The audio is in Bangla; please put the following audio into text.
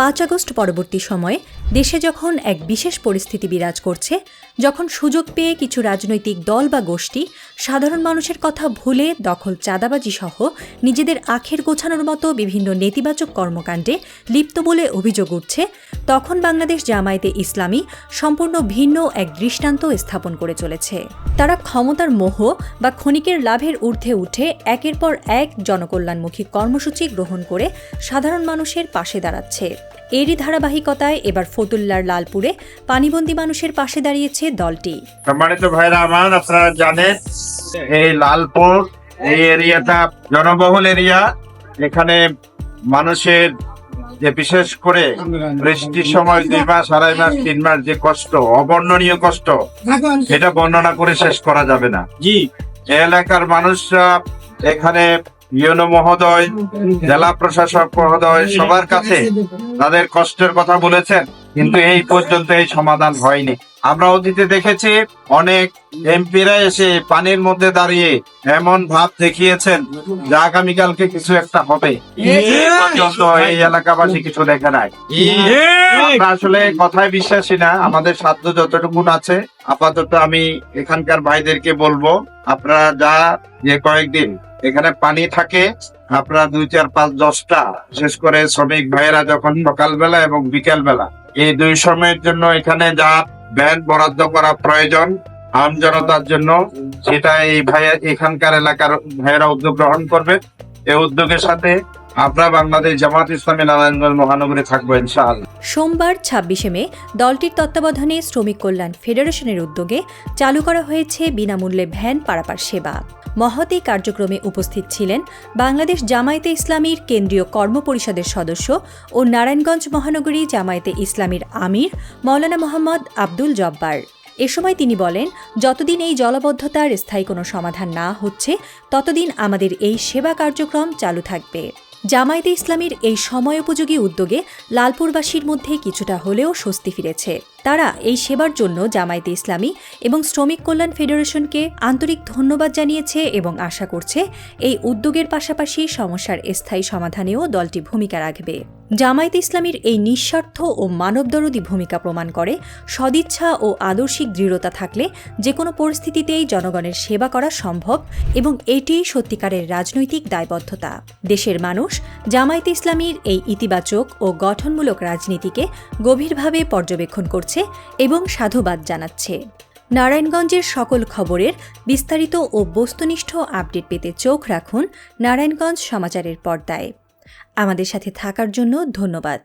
পাঁচ আগস্ট পরবর্তী সময়ে দেশে যখন এক বিশেষ পরিস্থিতি বিরাজ করছে, যখন সুযোগ পেয়ে কিছু রাজনৈতিক দল বা গোষ্ঠী সাধারণ মানুষের কথা ভুলে দখল চাঁদাবাজি সহ নিজেদের আখের গোছানোর মতো বিভিন্ন নেতিবাচক কর্মকাণ্ডে লিপ্ত বলে অভিযোগ উঠছে, তখন বাংলাদেশ জামায়াতে ইসলামী সম্পূর্ণ ভিন্ন এক দৃষ্টান্ত স্থাপন করে চলেছে। তারা ক্ষমতার মোহ বা ক্ষণিকের লাভের ঊর্ধ্বে উঠে একের পর এক জনকল্যাণমুখী কর্মসূচি গ্রহণ করে সাধারণ মানুষের পাশে দাঁড়াচ্ছে। এরই ধারাবাহিকতায় এবার ফতুল্লার লালপুরে পানিবন্দী মানুষের পাশে দাঁড়িয়েছে দলটি। সম্মানিত ভাইরা আমার আপনারা জানেন এই লালপুর এই এরিয়াটা জনবহুল এরিয়া। এখানে মানুষের যে বিশেষ করে বৃষ্টির সময় দুই মাস আড়াই মাস তিন মাস যে কষ্ট অবর্ণনীয় কষ্ট এটা বর্ণনা করে শেষ করা যাবে না। জি। এলাকার মানুষরা এখানে ইউনো মহোদয় জেলা প্রশাসক মহোদয় সবার কাছে তাদের কষ্টের কথা বলেছেন। কিন্তু এই পর্যন্ত এই সমাধান হয়নি। আমরা অতীতে দেখেছি অনেক এমপিরা এসে পানির মধ্যে দাঁড়িয়ে এমন ভাব দেখিয়েছেন যে আগামীকালকে কিছু একটা হবে। এই পর্যন্ত এই এলাকাবাসী কিছু দেখে নাই। আমরা আসলে কথায় বিশ্বাসী না আমাদের সাধ্য যতটুকুন আছে আপাতত আমি এখানকার ভাইদেরকে বলব আপনারা যা যে কয়েকদিন এখানে পানি থাকে আপনারা দুই, চার, পাঁচ, দশটা, বিশেষ করে শ্রমিক ভাইয়েরা যখন সকালবেলা এবং বিকেল বেলা এই দুই সময়ের জন্য এখানে যা ব্যাংক বরাদ্দ করা প্রয়োজন, আম জনতার জন্য, সেটা এই ভাইয়া, এখানকার এলাকার ভাইয়েরা উদ্যোগ গ্রহণ করবে। এই উদ্যোগের সাথে আমরা বাংলাদেশ জামাত ইসলামী নারায়ণগঞ্জ মহানগরে থাকব ইনশাআল্লাহ। সোমবার ছাব্বিশে মে দলটির তত্ত্বাবধানে শ্রমিক কল্যাণ ফেডারেশনের উদ্যোগে চালু করা হয়েছে বিনামূল্যে ভ্যান পারাপার সেবা। এই কার্যক্রমে উপস্থিত ছিলেন বাংলাদেশ জামায়াতে ইসলামীর কেন্দ্রীয় কর্মপরিষদের সদস্য ও নারায়ণগঞ্জ মহানগরী জামায়াতে ইসলামীর আমির মৌলানা মোহাম্মদ আব্দুল জব্বার। এ সময় তিনি বলেন, যতদিন এই জলবদ্ধতার স্থায়ী কোনো সমাধান না হচ্ছে, ততদিন আমাদের এই সেবা কার্যক্রম চালু থাকবে। জামায়াতে ইসলামীর এই সময়োপযোগী উদ্যোগে লালপুরবাসীর মধ্যে কিছুটা হলেও স্বস্তি ফিরেছে। তারা এই সেবার জন্য জামায়াতে ইসলামী এবং শ্রমিক কল্যাণ ফেডারেশনকে আন্তরিক ধন্যবাদ জানিয়েছে এবং আশা করছে এই উদ্যোগের পাশাপাশি সমস্যার স্থায়ী সমাধানেও দলটি ভূমিকা রাখবে। জামায়াতে ইসলামীর এই নিঃস্বার্থ ও মানবদরদী ভূমিকা প্রমাণ করে সদিচ্ছা ও আদর্শিক দৃঢ়তা থাকলে যে কোনো পরিস্থিতিতেই জনগণের সেবা করা সম্ভব এবং এটিই সত্যিকারের রাজনৈতিক দায়বদ্ধতা। দেশের মানুষ জামায়াতে ইসলামীর এই ইতিবাচক ও গঠনমূলক রাজনীতিকে গভীরভাবে পর্যবেক্ষণ করছে। এবং সাধুবাদ জানাচ্ছে। নারায়ণগঞ্জের সকল খবরের বিস্তারিত ও বস্তুনিষ্ঠ আপডেট পেতে চোখ রাখুন নারায়ণগঞ্জ সমাচারের পর্দায়। আমাদের সাথে থাকার জন্য ধন্যবাদ।